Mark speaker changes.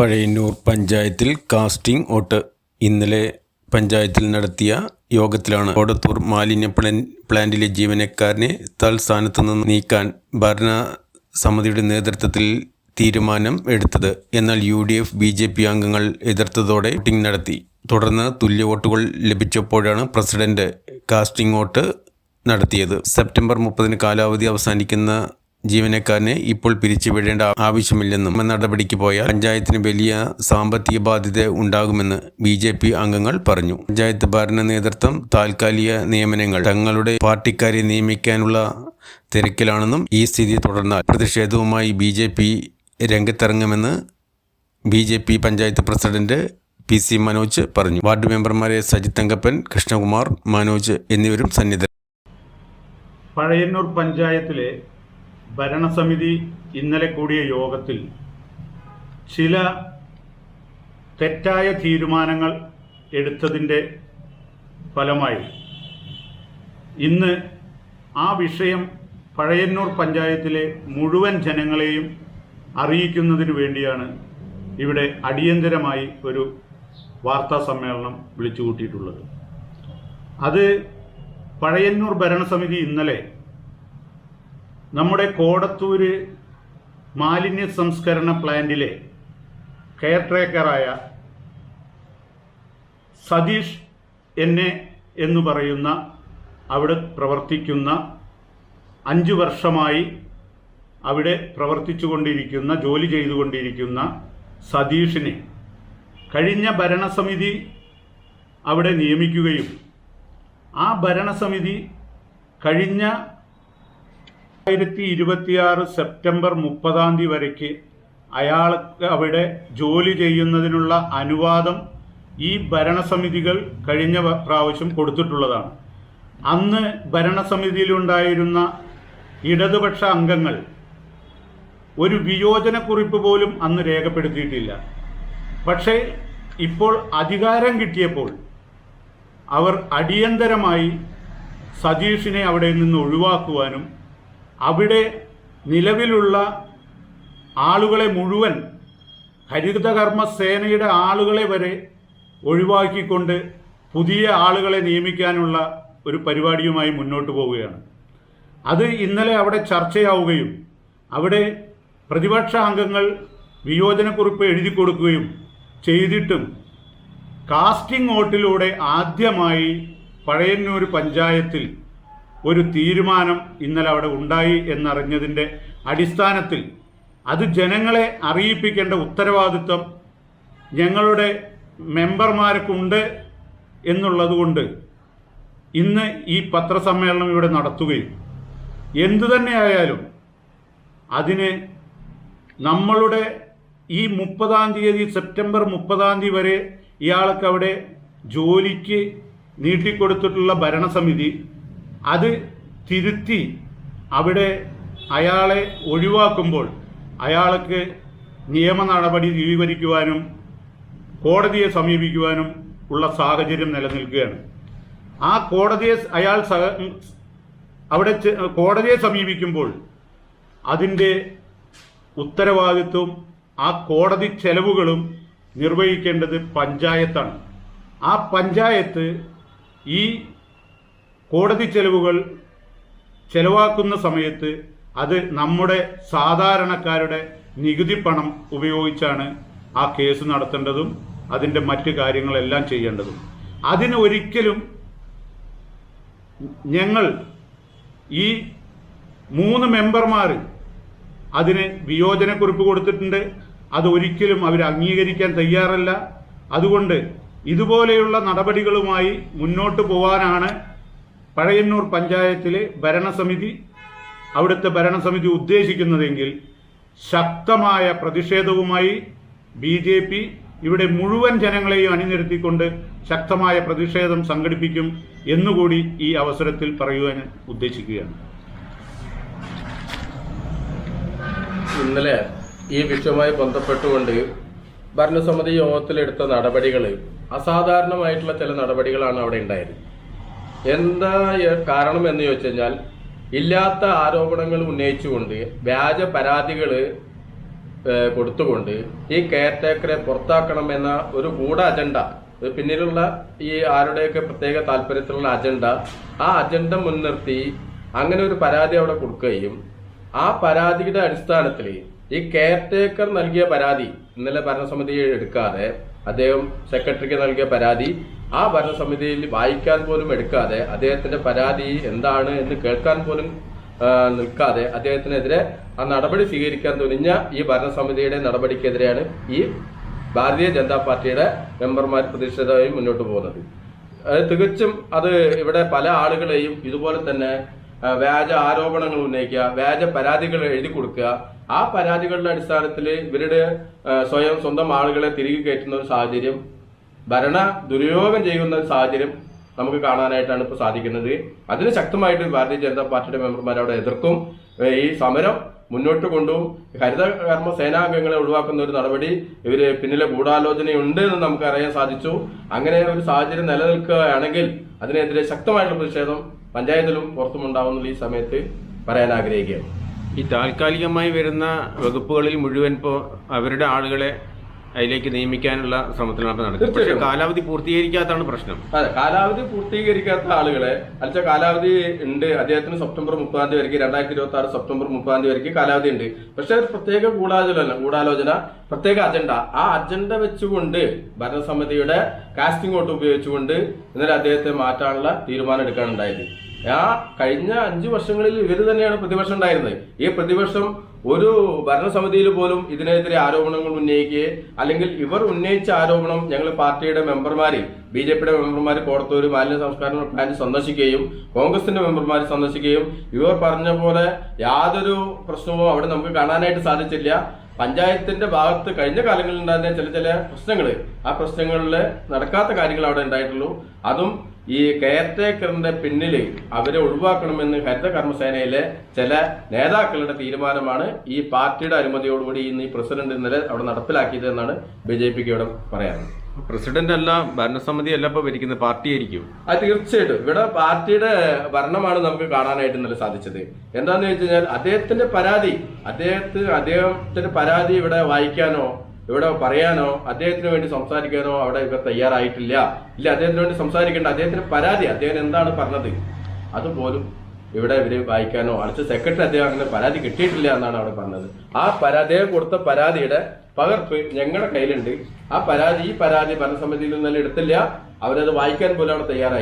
Speaker 1: പഴയന്നൂർ പഞ്ചായത്തിൽ casting vote ഇന്നലെ പഞ്ചായത്തിൽ നടത്തിയ യോഗത്തിലാണ് കോടത്തൂർ മാലിന്യ പ്ലാന്റിലെ ജീവനക്കാരനെ തൽസ്ഥാനത്ത് നിന്ന് നീക്കാൻ ഭരണ സമിതിയുടെ നേതൃത്വത്തിൽ തീരുമാനം എടുത്തത്. എന്നാൽ U D F B J P അംഗങ്ങൾ എതിർത്തതോടെ വോട്ടിംഗ് നടത്തി. തുടർന്ന് തുല്യ വോട്ടുകൾ ലഭിച്ചപ്പോഴാണ് പ്രസിഡന്റ് കാസ്റ്റിംഗ് വോട്ട് നടത്തിയത്. സെപ്റ്റംബർ മുപ്പതിന് കാലാവധി അവസാനിക്കുന്ന ജീവനക്കാരനെ ഇപ്പോൾ പിരിച്ചുവിടേണ്ട ആവശ്യമില്ലെന്നും നടപടിക്ക് പോയാൽ പഞ്ചായത്തിന് വലിയ സാമ്പത്തിക ബാധ്യത ഉണ്ടാകുമെന്ന് ബി ജെ പി അംഗങ്ങൾ പറഞ്ഞു. പഞ്ചായത്ത് ഭരണ നേതൃത്വം താൽക്കാലിക നിയമനങ്ങൾ തങ്ങളുടെ പാർട്ടിക്കാരെ നിയമിക്കാനുള്ള തിരക്കിലാണെന്നും ഈ സ്ഥിതി തുടർന്നാൽ പ്രതിഷേധവുമായി B J P രംഗത്തിറങ്ങുമെന്ന് B J P panchayat president P C Manoj പറഞ്ഞു. വാർഡ് മെമ്പർമാരെ സജിത് തങ്കപ്പൻ കൃഷ്ണകുമാർ മനോജ് എന്നിവരും സന്നിധ
Speaker 2: പഴയന്നൂർ പഞ്ചായത്തിലെ ഭരണസമിതി ഇന്നലെ കൂടിയ യോഗത്തിൽ ചില തെറ്റായ തീരുമാനങ്ങൾ എടുത്തതിന്റെ ഫലമായി ഇന്ന് ആ വിഷയം പഴയന്നൂർ പഞ്ചായത്തിലെ മുഴുവൻ ജനങ്ങളെയും അറിയിക്കുന്നതിന് വേണ്ടിയാണ് ഇവിടെ അടിയന്തരമായി ഒരു വാർത്താ സമ്മേളനം വിളിച്ചു കൂട്ടിയിട്ടുള്ളത് അത് പഴയന്നൂർ ഭരണസമിതി ഇന്നലെ നമ്മുടെ കോടത്തൂര് മാലിന്യ സംസ്കരണ പ്ലാന്റിലെ കെയർ ട്രേക്കറായ സതീഷ് എന്നെ എന്ന് പറയുന്ന അവിടെ പ്രവർത്തിക്കുന്ന അഞ്ച് വർഷമായി അവിടെ പ്രവർത്തിച്ചു കൊണ്ടിരിക്കുന്ന ജോലി ചെയ്തുകൊണ്ടിരിക്കുന്ന സതീഷിനെ കഴിഞ്ഞ ഭരണസമിതി അവിടെ നിയമിക്കുകയും ആ ഭരണസമിതി കഴിഞ്ഞ രണ്ടായിരത്തി ഇരുപത്തിയാറ് സെപ്റ്റംബർ മുപ്പതാം തീയതി വരയ്ക്ക് അയാൾക്ക് അവിടെ ജോലി ചെയ്യുന്നതിനുള്ള അനുവാദം ഈ ഭരണസമിതികൾ കഴിഞ്ഞ പ്രാവശ്യം കൊടുത്തിട്ടുള്ളതാണ്. അന്ന് ഭരണസമിതിയിലുണ്ടായിരുന്ന ഇടതുപക്ഷ അംഗങ്ങൾ ഒരു വിയോജനക്കുറിപ്പ് പോലും അന്ന് രേഖപ്പെടുത്തിയിട്ടില്ല. പക്ഷേ ഇപ്പോൾ അധികാരം കിട്ടിയപ്പോൾ അവർ അടിയന്തരമായി സതീഷിനെ അവിടെ നിന്ന് ഒഴിവാക്കുവാനും അവിടെ നിലവിലുള്ള ആളുകളെ മുഴുവൻ ഹരിതകർമ്മ സേനയുടെ ആളുകളെ വരെ ഒഴിവാക്കിക്കൊണ്ട് പുതിയ ആളുകളെ നിയമിക്കാനുള്ള ഒരു പരിപാടിയുമായി മുന്നോട്ട് പോവുകയാണ്. അത് ഇന്നലെ അവിടെ ചർച്ചയാവുകയും അവിടെ പ്രതിപക്ഷ അംഗങ്ങൾ വിയോജനക്കുറിപ്പ് എഴുതി കൊടുക്കുകയും ചെയ്തിട്ടും കാസ്റ്റിംഗ് വോട്ടിലൂടെ ആദ്യമായി പഴയന്നൂർ പഞ്ചായത്തിൽ ഒരു തീരുമാനം ഇന്നലെ അവിടെ ഉണ്ടായി എന്നറിഞ്ഞതിന്റെ അടിസ്ഥാനത്തിൽ അത് ജനങ്ങളെ അറിയിപ്പിക്കേണ്ട ഉത്തരവാദിത്വം ഞങ്ങളുടെ മെമ്പർമാർക്കുണ്ട് എന്നുള്ളതുകൊണ്ട് ഇന്ന് ഈ പത്രസമ്മേളനം ഇവിടെ നടത്തുകയും എന്തു തന്നെയായാലും അതിന് നമ്മളുടെ ഈ മുപ്പതാം തീയതി സെപ്റ്റംബർ മുപ്പതാം തീയതി വരെ ഇയാൾക്ക് അവിടെ ജോലിക്ക് നീട്ടിക്കൊടുത്തിട്ടുള്ള ഭരണസമിതി അത് തിരുത്തി അവിടെ അയാളെ ഒഴിവാക്കുമ്പോൾ അയാൾക്ക് നിയമ നടപടി സ്വീകരിക്കുവാനും കോടതിയെ സമീപിക്കുവാനും ഉള്ള സാഹചര്യം നിലനിൽക്കുകയാണ്. ആ കോടതിയെ അയാൾ അവിടെ കോടതിയെ സമീപിക്കുമ്പോൾ അതിന്റെ ഉത്തരവാദിത്വം ആ കോടതി ചെലവുകളും നിർവഹിക്കേണ്ടത് പഞ്ചായത്താണ്. ആ പഞ്ചായത്ത് ഈ കോടതി ചെലവുകൾ ചെലവാക്കുന്ന സമയത്ത് അത് നമ്മുടെ സാധാരണക്കാരുടെ നികുതി പണം ഉപയോഗിച്ചാണ് ആ കേസ് നടത്തേണ്ടതും അതിന്റെ മറ്റു കാര്യങ്ങളെല്ലാം ചെയ്യേണ്ടതും. അതിന് ഒരിക്കലും ഞങ്ങൾ ഈ മൂന്ന് മെമ്പർമാർ അതിന് വിയോജനക്കുറിപ്പ് കൊടുത്തിട്ടുണ്ട്. അത് ഒരിക്കലും അവർ അംഗീകരിക്കാൻ തയ്യാറല്ല. അതുകൊണ്ട് ഇതുപോലെയുള്ള നടപടികളുമായി മുന്നോട്ട് പോകാനാണ് പഴയന്നൂർ പഞ്ചായത്തിലെ ഭരണസമിതി അവിടുത്തെ ഭരണസമിതി ഉദ്ദേശിക്കുന്നതെങ്കിൽ ശക്തമായ പ്രതിഷേധവുമായി ബി ജെ പി ഇവിടെ മുഴുവൻ ജനങ്ങളെയും അണിനിരത്തിക്കൊണ്ട് ശക്തമായ പ്രതിഷേധം സംഘടിപ്പിക്കും എന്നുകൂടി ഈ അവസരത്തിൽ പറയുവാൻ ഉദ്ദേശിക്കുകയാണ്.
Speaker 3: ഇന്നലെ ഈ വിഷയവുമായി ബന്ധപ്പെട്ടുകൊണ്ട് ഭരണസമിതി യോഗത്തിലെടുത്ത നടപടികൾ അസാധാരണമായിട്ടുള്ള ചില നടപടികളാണ് അവിടെ ഉണ്ടായത്. എന്താ കാരണം എന്ന് ചോദിച്ചു കഴിഞ്ഞാൽ ഇല്ലാത്ത ആരോപണങ്ങൾ ഉന്നയിച്ചുകൊണ്ട് വ്യാജ പരാതികൾ കൊടുത്തുകൊണ്ട് ഈ കെയർടേക്കറെ പുറത്താക്കണമെന്ന ഒരു ഗൂഢ അജണ്ട പിന്നിലുള്ള ഈ ആരുടെയൊക്കെ പ്രത്യേക താല്പര്യത്തിലുള്ള അജണ്ട ആ അജണ്ട മുൻനിർത്തി അങ്ങനെ ഒരു പരാതി അവിടെ കൊടുക്കുകയും ആ പരാതിയുടെ അടിസ്ഥാനത്തിൽ ഈ കെയർടേക്കർ നൽകിയ പരാതി ഇന്നലെ ഭരണസമിതി എടുക്കാതെ അദ്ദേഹം സെക്രട്ടറിക്ക് നൽകിയ പരാതി ആ ഭരണസമിതിയിൽ വായിക്കാൻ പോലും എടുക്കാതെ അദ്ദേഹത്തിന്റെ പരാതി എന്താണ് എന്ന് കേൾക്കാൻ പോലും നിൽക്കാതെ അദ്ദേഹത്തിനെതിരെ ആ നടപടി സ്വീകരിക്കാൻ തുനിഞ്ഞ ഈ ഭരണസമിതിയുടെ നടപടിക്കെതിരെയാണ് ഈ ഭാരതീയ ജനതാ പാർട്ടിയുടെ മെമ്പർമാർ പ്രതിഷേധമായി മുന്നോട്ട് പോകുന്നത്. തികച്ചും അത് ഇവിടെ പല ആളുകളെയും ഇതുപോലെ തന്നെ വ്യാജ ആരോപണങ്ങൾ ഉന്നയിക്കുക വ്യാജ പരാതികൾ എഴുതി കൊടുക്കുക. ആ പരാതികളുടെ അടിസ്ഥാനത്തിൽ ഇവരുടെ സ്വയം സ്വന്തം ആളുകളെ തിരികെ കയറ്റുന്ന ഒരു സാഹചര്യം ഭരണ ദുര്യോഗം ചെയ്യുന്ന സാഹചര്യം നമുക്ക് കാണാനായിട്ടാണ് ഇപ്പോൾ സാധിക്കുന്നത്. അതിന് ശക്തമായിട്ട് ഭാരതീയ ജനതാ പാർട്ടിയുടെ മെമ്പർമാർ അവിടെ എതിർക്കും. ഈ സമരം മുന്നോട്ട് കൊണ്ടുപോകും ഹരിതകർമ്മ സേനാംഗങ്ങളെ ഒഴിവാക്കുന്ന ഒരു നടപടി ഇവർ പിന്നിലെ ഗൂഢാലോചനയുണ്ട് എന്ന് നമുക്ക് അറിയാൻ സാധിച്ചു. അങ്ങനെ ഒരു സാഹചര്യം നിലനിൽക്കുകയാണെങ്കിൽ അതിനെതിരെ ശക്തമായിട്ടുള്ള പ്രതിഷേധം പഞ്ചായത്തിലും പുറത്തും പുറത്തുമുണ്ടാവുന്നുള്ള ഈ സമയത്ത് പറയാൻ ആഗ്രഹിക്കുകയാണ്.
Speaker 1: ഈ താൽക്കാലികമായി വരുന്ന വകുപ്പുകളിൽ മുഴുവൻ ഇപ്പോൾ അവരുടെ ആളുകളെ അതിലേക്ക് നിയമിക്കാനുള്ള ശ്രമത്തിലാണ് നടക്കുന്നത്. പക്ഷേ കാലാവധി പൂർത്തീകരിക്കാത്തതാണ് പ്രശ്നം.
Speaker 3: അതെ കാലാവധി പൂർത്തീകരിക്കാത്ത ആളുകളെ അല്ല കാലാവധി ഉണ്ട്. അദ്ദേഹത്തിന് സെപ്റ്റംബർ മുപ്പതാം തീയതി വരയ്ക്ക് രണ്ടായിരത്തി ഇരുപത്തി ആറ് സെപ്റ്റംബർ മുപ്പതാം തീയതി വരയ്ക്ക് കാലാവധി ഉണ്ട്. പക്ഷെ പ്രത്യേക ഗൂഢാലോചന ഗൂഢാലോചന പ്രത്യേക അജണ്ട. ആ അജണ്ട വെച്ചുകൊണ്ട് ഭരണസമിതിയുടെ കാസ്റ്റിംഗ് വോട്ട് ഉപയോഗിച്ചുകൊണ്ട് ഇന്നലെ അദ്ദേഹത്തെ മാറ്റാനുള്ള തീരുമാനം എടുക്കാനുണ്ടായത്. ആ കഴിഞ്ഞ അഞ്ചു വർഷങ്ങളിൽ ഇവർ തന്നെയാണ് പ്രതിപക്ഷം ഉണ്ടായിരുന്നത്. ഈ പ്രതിപക്ഷം ഒരു ഭരണസമിതിയിൽ പോലും ഇതിനെതിരെ ആരോപണങ്ങൾ ഉന്നയിക്കുകയും അല്ലെങ്കിൽ ഇവർ ഉന്നയിച്ച ആരോപണം ഞങ്ങൾ പാർട്ടിയുടെ മെമ്പർമാർ ബി ജെ പിയുടെ മെമ്പർമാർ കോടത്തൂർ മാലിന്യ സംസ്കരണ പ്ലാന്റ് സന്ദർശിക്കുകയും കോൺഗ്രസിന്റെ മെമ്പർമാർ സന്ദർശിക്കുകയും ഇവർ പറഞ്ഞ പോലെ യാതൊരു പ്രശ്നവും അവിടെ നമുക്ക് കാണാനായിട്ട് സാധിച്ചില്ല. പഞ്ചായത്തിന്റെ ഭാഗത്ത് കഴിഞ്ഞ കാലങ്ങളിൽ ഉണ്ടായിരുന്ന ചില ചില പ്രശ്നങ്ങൾ ആ പ്രശ്നങ്ങളിൽ നടക്കാത്ത കാര്യങ്ങൾ അവിടെ ഉണ്ടായിട്ടുള്ളൂ. അതും ഈ കെയർ ടേക്കറിന്റെ പിന്നിൽ അവരെ ഒഴിവാക്കണമെന്ന് ഹരിത കർമ്മസേനയിലെ ചില നേതാക്കളുടെ തീരുമാനമാണ് ഈ പാർട്ടിയുടെ അനുമതിയോടുകൂടി ഇന്ന് ഈ പ്രസിഡന്റ് ഇന്നലെ അവിടെ നടപ്പിലാക്കിയത് എന്നാണ് ബി ജെ പിക്ക് ഇവിടെ പറയാറ്
Speaker 1: പ്രസിഡന്റ് അല്ല ഭരണസമിതി അല്ല ഭരിക്കുന്ന ഭരിക്കുന്നത് പാർട്ടിയായിരിക്കും.
Speaker 3: അത് തീർച്ചയായിട്ടും. ഇവിടെ പാർട്ടിയുടെ ഭരണമാണ് നമുക്ക് കാണാനായിട്ട് ഇന്നലെ സാധിച്ചത്. എന്താന്ന് വെച്ച് കഴിഞ്ഞാൽ അദ്ദേഹത്തിന്റെ പരാതി അദ്ദേഹത്തിന് അദ്ദേഹത്തിന്റെ പരാതി ഇവിടെ വായിക്കാനോ ഇവിടെ പറയാനോ അദ്ദേഹത്തിന് വേണ്ടി സംസാരിക്കാനോ അവിടെ ഇവർ തയ്യാറായിട്ടില്ല. ഇല്ല അദ്ദേഹത്തിന് വേണ്ടി സംസാരിക്കേണ്ട അദ്ദേഹത്തിന് പരാതി അദ്ദേഹം എന്താണ് പറഞ്ഞത്? അതുപോലും ഇവിടെ ഇവർ വായിക്കാനോ അടുത്ത സെക്രട്ടറി അദ്ദേഹം അങ്ങനെ പരാതി കിട്ടിയിട്ടില്ല എന്നാണ് അവിടെ പറഞ്ഞത്. ആ പരാതി കൊടുത്ത പരാതിയുടെ പകർപ്പ് ഞങ്ങളുടെ കയ്യിലുണ്ട്. ആ പരാതി ഈ പരാതി ഭരണസമിതിയിൽ നിന്നെല്ലാം എടുത്തില്ല. അവരത് വായിക്കാൻ പോലും അവിടെ തയ്യാറായി